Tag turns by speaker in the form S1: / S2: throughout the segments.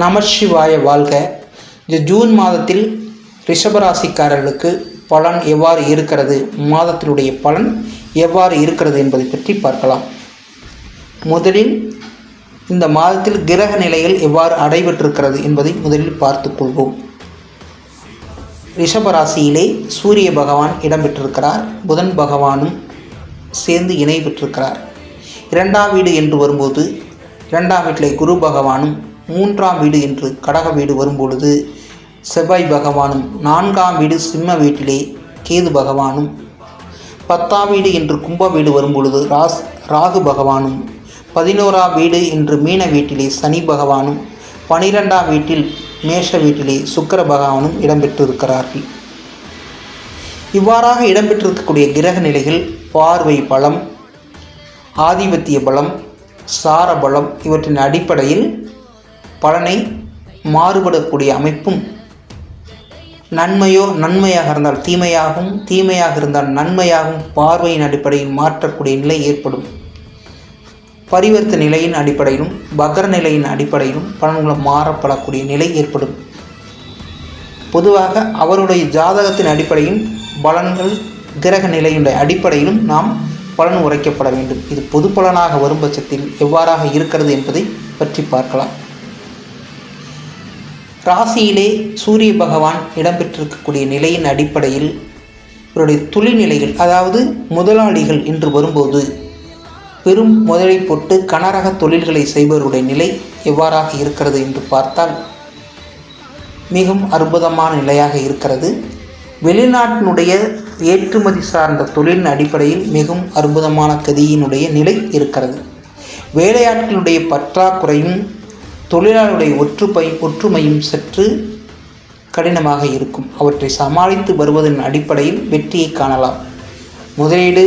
S1: நமசிவாய வாழ்க. இந்த ஜூன் மாதத்தில் ரிஷபராசிக்காரர்களுக்கு பலன் எவ்வாறு இருக்கிறது? மாதத்தினுடைய பலன் எவ்வாறு இருக்கிறது என்பதை பற்றி பார்க்கலாம். முதலில் இந்த மாதத்தில் கிரக நிலைகள் எவ்வாறு அடைபெற்றிருக்கிறது என்பதை முதலில் பார்த்துக்கொள்வோம் ரிஷபராசியிலே சூரிய பகவான் இடம்பெற்றிருக்கிறார். புதன் பகவானும் சேர்ந்து இணை பெற்றிருக்கிறார். இரண்டாம் வீடு என்று வரும்போது இரண்டாம் வீட்டிலே குரு பகவானும் மூன்றாம் வீடு என்று கடக வீடு வரும்பொழுது செவ்வாய் பகவானும் நான்காம் வீடு சிம்ம வீட்டிலே கேது பகவானும் பத்தாம் வீடு என்று கும்ப வீடு வரும்பொழுது ராஸ் ராகு பகவானும் பதினோராம் வீடு என்று மீன வீட்டிலே சனி பகவானும் பனிரெண்டாம் வீட்டில் மேஷ வீட்டிலே சுக்கர பகவானும் இடம்பெற்றிருக்கிறார்கள். இவ்வாறாக இடம்பெற்றிருக்கக்கூடிய கிரக நிலைகள் பார்வை பலம் ஆதிபத்திய பலம் சார பலம் இவற்றின் அடிப்படையில் பலனை மாறுபடக்கூடிய அமைப்பும் நன்மையோ நன்மையாக இருந்தால் தீமையாகவும் தீமையாக இருந்தால் நன்மையாகவும் பார்வையின் அடிப்படையில் மாற்றக்கூடிய நிலை ஏற்படும். பரிவர்த்த நிலையின் அடிப்படையிலும் பகர நிலையின் அடிப்படையிலும் பலன்களும் மாறப்படக்கூடிய நிலை ஏற்படும். பொதுவாக அவருடைய ஜாதகத்தின் அடிப்படையில் பலன்கள் கிரக நிலையுடைய அடிப்படையிலும் நாம் பலன் உரைக்கப்பட வேண்டும். இது பொது பலனாக வரும் பட்சத்தில் எவ்வாறாக இருக்கிறது என்பதை பற்றி பார்க்கலாம். ராசியிலே சூரிய பகவான் இடம்பெற்றிருக்கக்கூடிய நிலையின் அடிப்படையில் இவருடைய தொழில்நிலைகள் அதாவது முதலாளிகள் என்று வரும்போது பெரும் முதலை போட்டு கனரக தொழில்களை செய்பவருடைய நிலை எவ்வாறாக இருக்கிறது என்று பார்த்தால் மிகவும் அற்புதமான நிலையாக இருக்கிறது. வெளிநாட்டினுடைய ஏற்றுமதி சார்ந்த தொழிலின் அடிப்படையில் மிகவும் அற்புதமான கதியினுடைய நிலை இருக்கிறது. வேலையாட்களுடைய பற்றாக்குறையும் தொழிலாளருடைய ஒற்றுப்பை ஒற்றுமையும் சற்று கடினமாக இருக்கும். அவற்றை சமாளித்து வருவதன் அடிப்படையில் வெற்றியை காணலாம். முதலீடு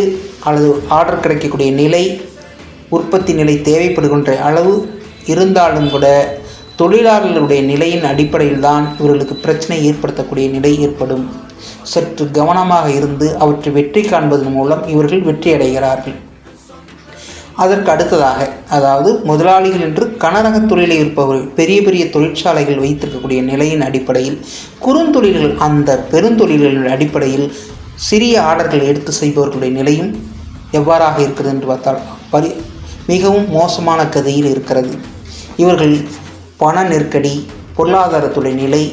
S1: அல்லது ஆர்டர் கிடைக்கக்கூடிய நிலை உற்பத்தி நிலை தேவைப்படுகின்ற அளவு இருந்தாலும் கூட தொழிலாளர்களுடைய நிலையின் அடிப்படையில் தான் இவர்களுக்கு பிரச்சனை ஏற்படுத்தக்கூடிய நிலை ஏற்படும். சற்று கவனமாக இருந்து அவற்றை வெற்றி காண்பதன் மூலம் இவர்கள் வெற்றி அடைகிறார்கள். அதற்கு அடுத்ததாக அதாவது முதலாளிகள் என்று கனரக தொழிலில் இருப்பவர்கள் பெரிய பெரிய தொழிற்சாலைகள் வைத்திருக்கக்கூடிய நிலையின் அடிப்படையில் குறுந்தொழில்கள் அந்த பெருந்தொழில்களின் அடிப்படையில் சிறிய ஆர்டர்கள் எடுத்து செய்பவர்களுடைய நிலையும் எவ்வாறாக இருக்கிறது என்று பார்த்தால் பரி மிகவும் மோசமான கதையில் இருக்கிறது. இவர்கள் பண நெருக்கடி பொருளாதாரத்துடைய நிலை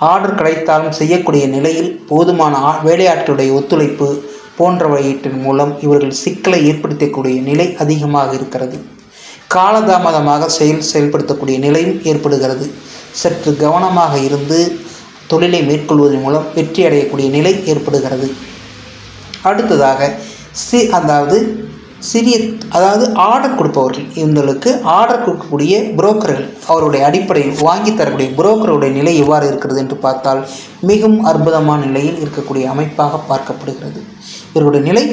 S1: ஆர்டர் கிடைத்தாலும் செய்யக்கூடிய நிலையில் போதுமான ஆ- வேலையாட்களுடைய ஒத்துழைப்பு போன்றவற்றின் மூலம் இவர்கள் சிக்கலை ஏற்படுத்தக்கூடிய நிலை அதிகமாக இருக்கிறது. காலதாமதமாக செயல் செயல்படுத்தக்கூடிய நிலையும் ஏற்படுகிறது. சற்று கவனமாக இருந்து தொழிலை மேற்கொள்வதன் மூலம் வெற்றி அடையக்கூடிய நிலை ஏற்படுகிறது. அடுத்ததாக சி அதாவது சிறிய அதாவது ஆர்டர் கொடுப்பவர்கள். இவங்களுக்கு ஆர்டர் கொடுக்கக்கூடிய புரோக்கர்கள் அவருடைய அடிப்படையில் வாங்கி தரக்கூடிய புரோக்கருடைய நிலை எவ்வாறு இருக்கிறது என்று பார்த்தால் மிகவும் அற்புதமான நிலையில் இருக்கக்கூடிய அமைப்பாக பார்க்கப்படுகிறது. இவருடைய நிலை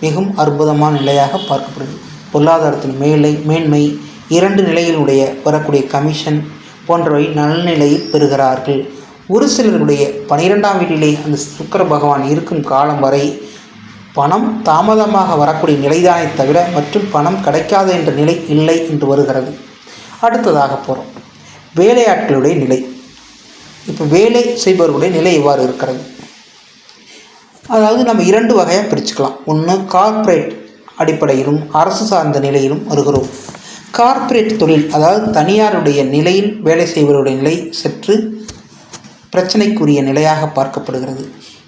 S1: மிகவும் அற்புதமான நிலையாக பார்க்கப்படுகிறது. பொருளாதாரத்தின் மேலை மேன்மை இரண்டு நிலையிலுடைய வரக்கூடிய கமிஷன் போன்றவை நல்நிலையில் பெறுகிறார்கள். ஒரு சிலருடைய பனிரெண்டாம் வீட்டிலே அந்த சுக்கர பகவான் இருக்கும் காலம் வரை பணம் தாமதமாக வரக்கூடிய நிலைதானே தவிர மற்றும் பணம் கிடைக்காது என்ற நிலை இல்லை என்று வருகிறது. அடுத்ததாக போகிறோம் வேலையாட்களுடைய நிலை. இப்போ வேலை செய்பவர்களுடைய நிலை எவ்வாறு இருக்கிறது? அதாவது நம்ம இரண்டு வகையாக பிரிச்சுக்கலாம். ஒன்று கார்ப்பரேட் அடிப்படையிலும் அரசு சார்ந்த நிலையிலும் வருகிறோம். கார்ப்பரேட் தொழில் அதாவது தனியாருடைய நிலையில் வேலை செய்வருடைய நிலை சற்று பிரச்சனைக்குரிய நிலையாக பார்க்கப்படுகிறது.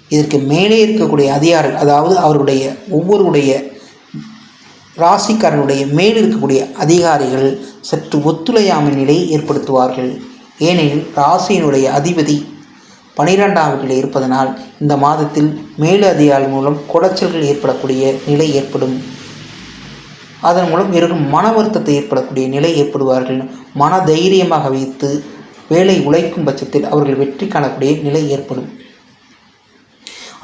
S1: இதற்கு மேலே இருக்கக்கூடிய அதிகாரிகள் அதாவது அவருடைய ஒவ்வொருடைய ராசிக்காரனுடைய மேல் இருக்கக்கூடிய அதிகாரிகள் சற்று ஒத்துழையாமை நிலையை ஏற்படுத்துவார்கள். ஏனெனில் ராசியினுடைய அதிபதி பனிரெண்டாம் வீட்டில் இருப்பதனால் இந்த மாதத்தில் மேலு அதிகாரி மூலம் குடைச்சல்கள் ஏற்படக்கூடிய நிலை ஏற்படும். அதன் மூலம் இவர்கள் மன வருத்தத்தை ஏற்படக்கூடிய நிலை ஏற்படுவார்கள். மன தைரியமாக வைத்து வேலை உழைக்கும் பட்சத்தில் அவர்கள் வெற்றி காணக்கூடிய நிலை ஏற்படும்.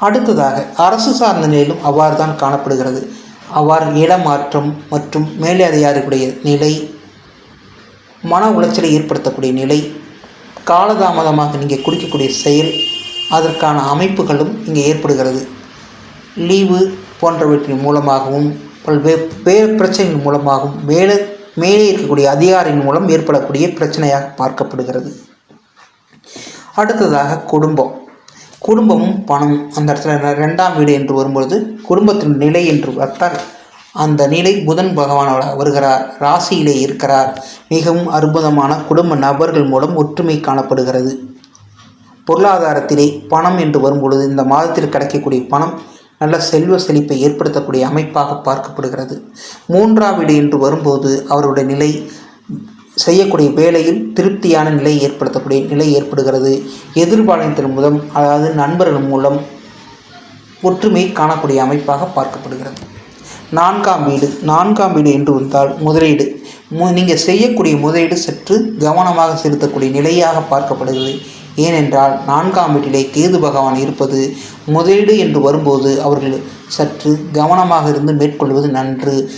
S1: அடுத்ததாக அரசு சார்ந்த நிலையிலும் அவ்வாறு தான் காணப்படுகிறது. அவ்வாறு இடமாற்றம் மற்றும் மேலே அதிகாரிகளுடைய நிலை மன உளைச்சலை ஏற்படுத்தக்கூடிய நிலை காலதாமதமாக நீங்கள் குடிக்கக்கூடிய செயல் அதற்கான அமைப்புகளும் இங்கே ஏற்படுகிறது. லீவு போன்றவற்றின் மூலமாகவும் பல்வேறு வேறு பிரச்சனைகள் மூலமாகவும் மேலே மேலே இருக்கக்கூடிய அதிகாரியின் மூலம் ஏற்படக்கூடிய பிரச்சனையாக பார்க்கப்படுகிறது. அடுத்ததாக குடும்பம். குடும்பமும் பணம் அந்த இடத்துல ரெண்டாம் வீடு என்று வரும்பொழுது குடும்பத்தின் நிலை என்று பார்த்தால் அந்த நிலை புதன் பகவானோட வருகிறார் ராசியிலே இருக்கிறார். மிகவும் அற்புதமான குடும்ப நபர்கள் மூலம் ஒற்றுமை காணப்படுகிறது. பொருளாதாரத்திலே பணம் என்று வரும்பொழுது இந்த மாதத்தில் கிடைக்கக்கூடிய பணம் நல்ல செல்வ செழிப்பை ஏற்படுத்தக்கூடிய அமைப்பாக பார்க்கப்படுகிறது. மூன்றாம் வீடு என்று வரும்போது அவருடைய நிலை செய்யக்கூடிய வேலையில் திருப்தியான நிலை ஏற்படுத்தக்கூடிய நிலை ஏற்படுகிறது. எதிர்பாலனத்தின் மூலம் அதாவது நண்பர்கள் மூலம் ஒற்றுமை காணக்கூடிய அமைப்பாக பார்க்கப்படுகிறது. நான்காம் வீடு. நான்காம் வீடு என்று வந்தால் முதலீடு. மு நீங்கள் செய்யக்கூடிய முதலீடு சற்று கவனமாக செலுத்தக்கூடிய நிலையாக பார்க்கப்படுகிறது. ஏனென்றால் நான்காம் வீட்டிலே கேது பகவான் இருப்பது முதலீடு என்று வரும்போது அவர்கள் சற்று கவனமாக இருந்து மேற்கொள்வது நன்று.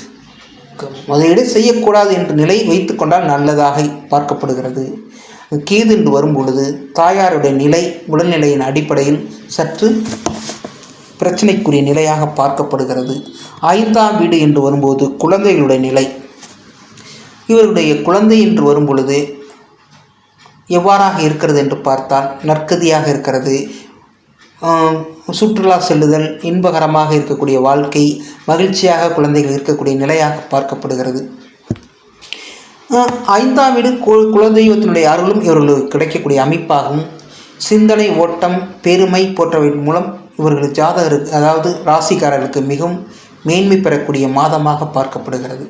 S1: முதலீடு செய்யக்கூடாது என்ற நிலை வைத்து கொண்டால் நல்லதாக பார்க்கப்படுகிறது. கீது என்று வரும்பொழுது தாயாருடைய நிலை உடல்நிலையின் அடிப்படையில் சற்று பிரச்சனைக்குரிய நிலையாக பார்க்கப்படுகிறது. ஐந்தாம் வீடு என்று வரும்போது குழந்தைகளுடைய நிலை. இவருடைய குழந்தை என்று வரும்பொழுது எவ்வாறாக இருக்கிறது என்று பார்த்தால் நற்கதியாக இருக்கிறது. சுற்றுலா செல்லுதல் இன்பகரமாக இருக்கக்கூடிய வாழ்க்கை மகிழ்ச்சியாக குழந்தைகள் இருக்கக்கூடிய நிலையாக பார்க்கப்படுகிறது. ஐந்தாம் வீடு கு குலதெய்வத்தினுடைய அருளும் இவர்களுக்கு கிடைக்கக்கூடிய அமைப்பாகவும் சிந்தனை ஓட்டம் பெருமை போன்றவற்றின் மூலம் இவர்கள் ஜாதகருக்கு அதாவது ராசிக்காரர்களுக்கு மிகவும் மேன்மை பெறக்கூடிய மாதமாக பார்க்கப்படுகிறது.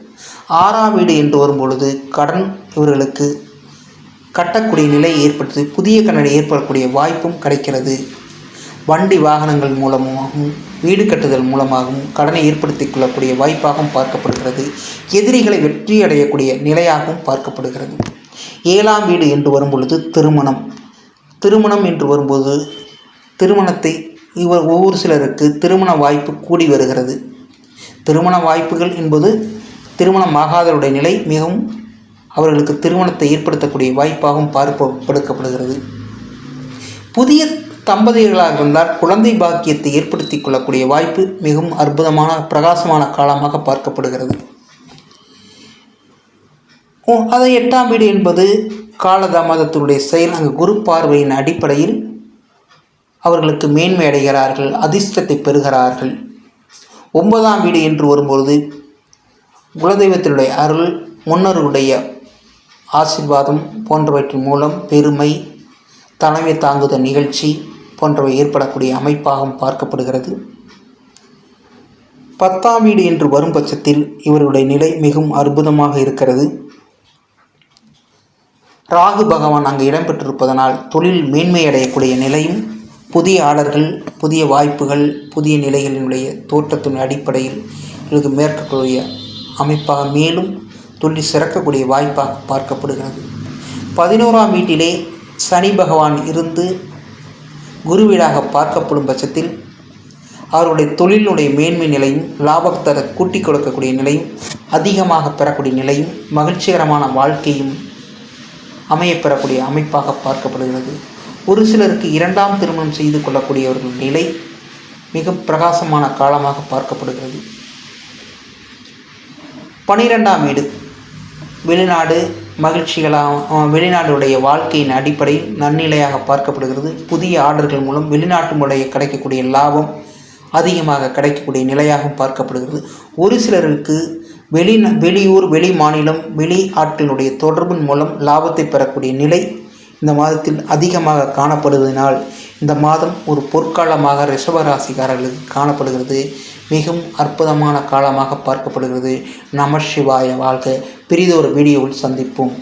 S1: ஆறாம் வீடு என்று வரும்பொழுது கடன் இவர்களுக்கு கட்டக்கூடிய நிலை ஏற்படுத்தி புதிய கண்ணனை ஏற்படக்கூடிய வாய்ப்பும் கிடைக்கிறது. வண்டி வாகனங்கள் மூலமாகவும் வீடு கட்டுதல் மூலமாகவும் கடனை ஏற்படுத்திக் கொள்ளக்கூடிய வாய்ப்பாகவும் பார்க்கப்படுகிறது. எதிரிகளை வெற்றி அடையக்கூடிய நிலையாகவும் பார்க்கப்படுகிறது. ஏழாம் வீடு என்று வரும்பொழுது திருமணம். திருமணம் என்று வரும்போது திருமணத்தை இவர் ஒவ்வொரு சிலருக்கு திருமண வாய்ப்பு கூடி வருகிறது. திருமண வாய்ப்புகள் என்பது திருமணம் ஆகாதவருடைய நிலை மிகவும் அவர்களுக்கு திருமணத்தை ஏற்படுத்தக்கூடிய வாய்ப்பாகவும் பார்ப்ப படுக்கப்படுகிறது. புதிய தம்பதிகளாக இருந்தால் குழந்தை பாக்கியத்தை ஏற்படுத்திக் கொள்ளக்கூடிய வாய்ப்பு மிகவும் அற்புதமான பிரகாசமான காலமாக பார்க்கப்படுகிறது. அதை எட்டாம் வீடு என்பது காலதாமதத்தினுடைய செயல். அங்கு குரு பார்வையின் அடிப்படையில் அவர்களுக்கு மேன்மை அடைகிறார்கள் அதிர்ஷ்டத்தை பெறுகிறார்கள். ஒன்பதாம் வீடு என்று வரும்பொழுது குலதெய்வத்தினுடைய அருள் முன்னோர்களுடைய ஆசீர்வாதம் போன்றவற்றின் மூலம் பெருமை தலைமை தாங்குதல் நிகழ்ச்சி போன்றவை ஏற்படக்கூடிய அமைப்பாகவும் பார்க்கப்படுகிறது. பத்தாம் வீடு என்று வரும் பட்சத்தில் இவருடைய நிலை மிகவும் அற்புதமாக இருக்கிறது. ராகு பகவான் அங்கு இடம்பெற்றிருப்பதனால் தொழில் மேன்மை அடையக்கூடிய நிலையும் புதிய ஆர்டர்கள் புதிய வாய்ப்புகள் புதிய நிலைகளினுடைய தோற்றத்தின் அடிப்படையில் இவருக்கு மேற்கக்கூடிய அமைப்பாக மேலும் தொழில் சிறக்கக்கூடிய வாய்ப்பாக பார்க்கப்படுகிறது. பதினோராம் வீட்டிலே சனி பகவான் இருந்து குருவீடாக பார்க்கப்படும் பட்சத்தில் அவருடைய தொழிலுடைய மேன்மை நிலையும் லாபத்தர கூட்டி கொடுக்கக்கூடிய நிலையும் அதிகமாக பெறக்கூடிய நிலையும் மகிழ்ச்சிகரமான வாழ்க்கையும் அமையப்பெறக்கூடிய அமைப்பாக பார்க்கப்படுகிறது. ஒரு சிலருக்கு இரண்டாம் திருமணம் செய்து கொள்ளக்கூடியவர்கள் நிலை மிக பிரகாசமான காலமாக பார்க்கப்படுகிறது. பனிரெண்டாம் வீடு வெளிநாடு மகிழ்ச்சிகளாக வெளிநாடுடைய வாழ்க்கையின் அடிப்படையில் நன்னிலையாக பார்க்கப்படுகிறது. புதிய ஆர்டர்கள் மூலம் வெளிநாட்டுடைய கிடைக்கக்கூடிய லாபம் அதிகமாக கிடைக்கக்கூடிய நிலையாகவும் பார்க்கப்படுகிறது. ஒரு சிலருக்கு வெளி வெளியூர் வெளி மாநிலம் வெளி ஆட்களுடைய தொடர்பின் மூலம் லாபத்தை பெறக்கூடிய நிலை இந்த மாதத்தில் அதிகமாக காணப்படுவதனால் இந்த மாதம் ஒரு பொற்காலமாக ரிஷபராசிக்காரர்களுக்கு காணப்படுகிறது. மிகவும் அற்புதமான காலமாக பார்க்கப்படுகிறது. நம சிவாய வாழ்க. பிரிதொரு வீடியோவில் சந்திப்போம்.